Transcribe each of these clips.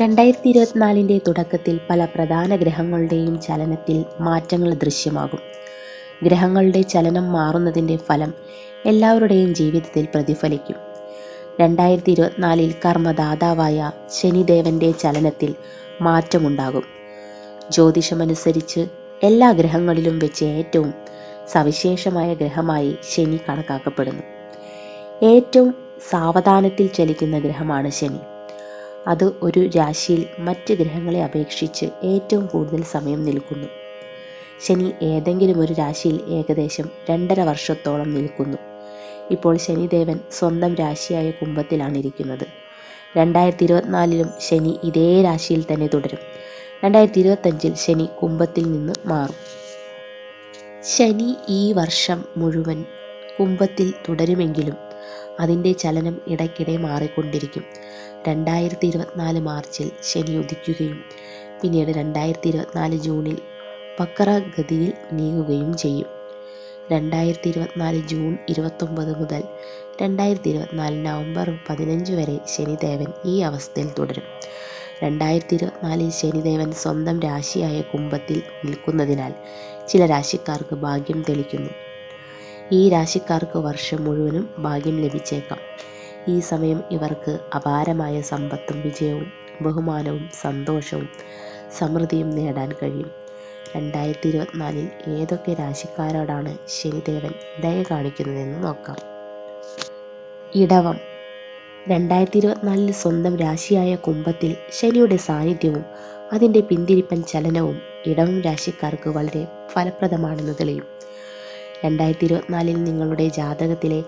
രണ്ടായിരത്തി ഇരുപത്തിനാലിന്റെ തുടക്കത്തിൽ പല പ്രധാന ഗ്രഹങ്ങളുടെയും ചലനത്തിൽ മാറ്റങ്ങൾ ദൃശ്യമാകും. ഗ്രഹങ്ങളുടെ ചലനം മാറുന്നതിന്റെ ഫലം എല്ലാവരുടെയും ജീവിതത്തിൽ പ്രതിഫലിക്കും. രണ്ടായിരത്തി ഇരുപത്തിനാലിൽ കർമ്മദാതാവായ ശനിദേവന്റെ ചലനത്തിൽ മാറ്റമുണ്ടാകും. ജ്യോതിഷമനുസരിച്ച് എല്ലാ ഗ്രഹങ്ങളിലും വെച്ച് ഏറ്റവും സവിശേഷമായ ഗ്രഹമായി ശനി കണക്കാക്കപ്പെടുന്നു. ഏറ്റവും സാവധാനത്തിൽ ചലിക്കുന്ന ഗ്രഹമാണ് ശനി. അത് ഒരു രാശിയിൽ മറ്റ് ഗ്രഹങ്ങളെ അപേക്ഷിച്ച് ഏറ്റവും കൂടുതൽ സമയം നിൽക്കുന്നു. ശനി ഏതെങ്കിലും ഒരു രാശിയിൽ ഏകദേശം രണ്ടര വർഷത്തോളം നിൽക്കുന്നു. ഇപ്പോൾ ശനിദേവൻ സ്വന്തം രാശിയായ കുംഭത്തിലാണ് ഇരിക്കുന്നത്. രണ്ടായിരത്തി ഇരുപത്തിനാലിലും ശനി ഇതേ രാശിയിൽ തന്നെ തുടരും. രണ്ടായിരത്തി ഇരുപത്തഞ്ചിൽ ശനി കുംഭത്തിൽ നിന്ന് മാറും. ശനി ഈ വർഷം മുഴുവൻ കുംഭത്തിൽ തുടരുമെങ്കിലും അതിന്റെ ചലനം ഇടയ്ക്കിടെ മാറിക്കൊണ്ടിരിക്കും. രണ്ടായിരത്തി ഇരുപത്തിനാല് മാർച്ചിൽ ശനി ഉദിക്കുകയും പിന്നീട് രണ്ടായിരത്തി ഇരുപത്തിനാല് ജൂണിൽ വക്ര ഗതിയിൽ നീങ്ങുകയും ചെയ്യും. രണ്ടായിരത്തി ഇരുപത്തിനാല് ജൂൺ ഇരുപത്തൊമ്പത് മുതൽ രണ്ടായിരത്തി ഇരുപത്തിനാല് നവംബർ പതിനഞ്ച് വരെ ശനിദേവൻ ഈ അവസ്ഥയിൽ തുടരും. രണ്ടായിരത്തി ഇരുപത്തിനാലിൽ ശനിദേവൻ സ്വന്തം രാശിയായ കുംഭത്തിൽ നിൽക്കുന്നതിനാൽ ചില രാശിക്കാർക്ക് ഭാഗ്യം തെളിക്കുന്നു. ഈ രാശിക്കാർക്ക് വർഷം മുഴുവനും ഭാഗ്യം ലഭിച്ചേക്കാം. ഈ സമയം ഇവർക്ക് അപാരമായ സമ്പത്തും വിജയവും ബഹുമാനവും സന്തോഷവും സമൃദ്ധിയും നേടാൻ കഴിയും. രണ്ടായിരത്തി ഇരുപത്തിനാലിൽ ഏതൊക്കെ രാശിക്കാരോടാണ് ശനിദേവൻ ദയ കാണിക്കുന്നതെന്ന് നോക്കാം. ഇടവം. രണ്ടായിരത്തി ഇരുപത്തിനാലിൽ സ്വന്തം രാശിയായ കുംഭത്തിൽ ശനിയുടെ സാന്നിധ്യവും അതിന്റെ പിന്തിരിപ്പൻ ചലനവും ഇടവം രാശിക്കാർക്ക് വളരെ ഫലപ്രദമാണെന്ന് തെളിയും. രണ്ടായിരത്തി ഇരുപത്തിനാലിൽ നിങ്ങളുടെ ജാതകത്തിലെ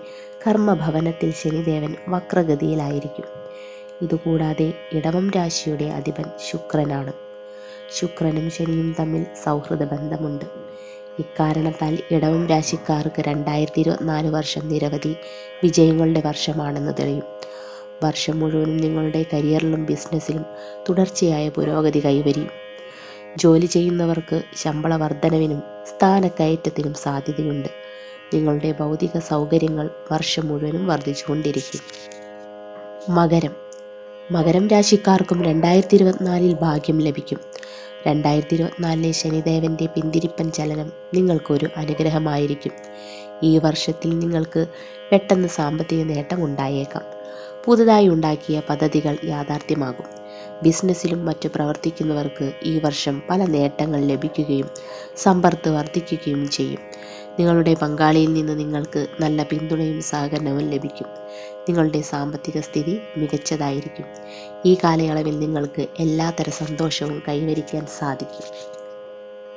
കർമ്മഭവനത്തിൽ ശനിദേവൻ വക്രഗതിയിലായിരിക്കും. ഇതുകൂടാതെ ഇടവം രാശിയുടെ അധിപൻ ശുക്രനാണ്. ശുക്രനും ശനിയും തമ്മിൽ സൗഹൃദ ബന്ധമുണ്ട്. ഇക്കാരണത്താൽ ഇടവം രാശിക്കാർക്ക് രണ്ടായിരത്തി ഇരുപത്തിനാല് വർഷം നിരവധി വിജയങ്ങളുടെ വർഷമാണെന്ന് തെളിയും. വർഷം മുഴുവനും നിങ്ങളുടെ കരിയറിലും ബിസിനസ്സിലും തുടർച്ചയായ പുരോഗതി കൈവരിയും. ജോലി ചെയ്യുന്നവർക്ക് ശമ്പള വർധനവിനും സ്ഥാനക്കയറ്റത്തിനും സാധ്യതയുണ്ട്. നിങ്ങളുടെ ഭൗതിക സൗകര്യങ്ങൾ വർഷം മുഴുവനും വർദ്ധിച്ചുകൊണ്ടിരിക്കും. മകരം. മകരം രാശിക്കാർക്കും രണ്ടായിരത്തി ഇരുപത്തിനാലിൽ ഭാഗ്യം ലഭിക്കും. രണ്ടായിരത്തി ഇരുപത്തിനാലിലെ ശനിദേവന്റെ പിന്തിരിപ്പൻ ചലനം നിങ്ങൾക്കൊരു അനുഗ്രഹമായിരിക്കും. ഈ വർഷത്തിൽ നിങ്ങൾക്ക് പെട്ടെന്ന് സാമ്പത്തിക നേട്ടം ഉണ്ടായേക്കാം പുതുതായി ഉണ്ടാക്കിയ പദ്ധതികൾ യാഥാർത്ഥ്യമാകും. ബിസിനസ്സിലും മറ്റു പ്രവർത്തിക്കുന്നവർക്ക് ഈ വർഷം പല നേട്ടങ്ങൾ ലഭിക്കുകയും സമ്പർത്ത് വർദ്ധിക്കുകയും ചെയ്യും. നിങ്ങളുടെ പങ്കാളിയിൽ നിന്ന് നിങ്ങൾക്ക് നല്ല പിന്തുണയും സഹകരണവും ലഭിക്കും. നിങ്ങളുടെ സാമ്പത്തിക സ്ഥിതി മികച്ചതായിരിക്കും. ഈ കാലയളവിൽ നിങ്ങൾക്ക് എല്ലാത്തര സന്തോഷവും കൈവരിക്കാൻ സാധിക്കും.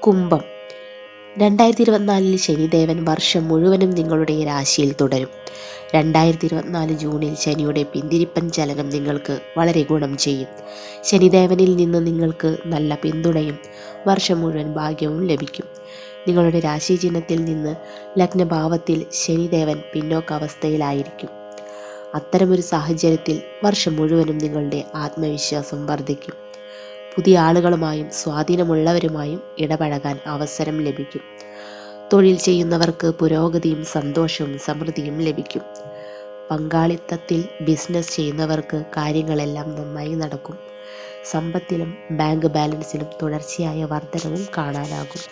കുംഭം രണ്ടായിരത്തി ഇരുപത്തിനാലിൽ ശനിദേവൻ വർഷം മുഴുവനും നിങ്ങളുടെ രാശിയിൽ തുടരും. രണ്ടായിരത്തി ഇരുപത്തിനാല് ജൂണിൽ ശനിയുടെ പിന്തിരിപ്പൻ ചലനം നിങ്ങൾക്ക് വളരെ ഗുണം ചെയ്യും. ശനിദേവനിൽ നിന്ന് നിങ്ങൾക്ക് നല്ല പിന്തുണയും വർഷം മുഴുവൻ ഭാഗ്യവും ലഭിക്കും. നിങ്ങളുടെ രാശി ചിഹ്നത്തിൽ നിന്ന് ലഗ്നഭാവത്തിൽ ശനിദേവൻ പിന്നോക്കാവസ്ഥയിലായിരിക്കും. അത്തരമൊരു സാഹചര്യത്തിൽ വർഷം മുഴുവനും നിങ്ങളുടെ ആത്മവിശ്വാസം വർദ്ധിക്കും. പുതിയ ആളുകളുമായും സ്വാധീനമുള്ളവരുമായും ഇടപഴകാൻ അവസരം ലഭിക്കും. തൊഴിൽ ചെയ്യുന്നവർക്ക് പുരോഗതിയും സന്തോഷവും സമൃദ്ധിയും ലഭിക്കും. പങ്കാളിത്തത്തിൽ ബിസിനസ് ചെയ്യുന്നവർക്ക് കാര്യങ്ങളെല്ലാം നന്നായി നടക്കും. സമ്പത്തിലും ബാങ്ക് ബാലൻസിലും തുടർച്ചയായ വർധനവും കാണാനാകും.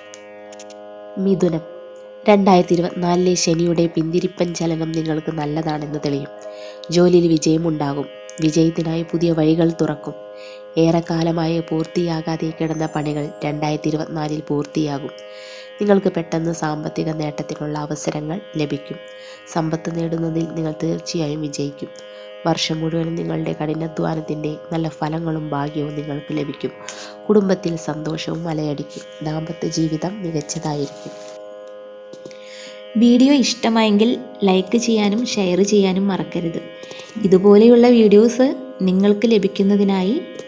മിഥുനം. രണ്ടായിരത്തി ഇരുപത്തിനാലിലെ ശനിയുടെ പിന്തിരിപ്പൻ ചലനം നിങ്ങൾക്ക് നല്ലതാണെന്ന് തെളിയും. ജോലിയിൽ വിജയമുണ്ടാകും. വിജയത്തിനായി പുതിയ വഴികൾ തുറക്കും. ഏറെക്കാലമായി പൂർത്തിയാകാതെ കിടന്ന പണികൾ രണ്ടായിരത്തി ഇരുപത്തിനാലിൽ പൂർത്തിയാകും. നിങ്ങൾക്ക് പെട്ടെന്ന് സാമ്പത്തിക നേട്ടത്തിനുള്ള അവസരങ്ങൾ ലഭിക്കും. സമ്പത്ത് നേടുന്നതിൽ നിങ്ങൾ തീർച്ചയായും വിജയിക്കും. വർഷം മുഴുവനും നിങ്ങളുടെ കഠിനാധ്വാനത്തിന്റെ നല്ല ഫലങ്ങളും ഭാഗ്യവും നിങ്ങൾക്ക് ലഭിക്കും. കുടുംബത്തിൽ സന്തോഷവും മലയടിക്കും. ദാമ്പത്യ ജീവിതം മികച്ചതായിരിക്കും. വീഡിയോ ഇഷ്ടമായെങ്കിൽ ലൈക്ക് ചെയ്യാനും ഷെയർ ചെയ്യാനും മറക്കരുത്. ഇതുപോലെയുള്ള വീഡിയോസ് നിങ്ങൾക്ക് ലഭിക്കുന്നതിനായി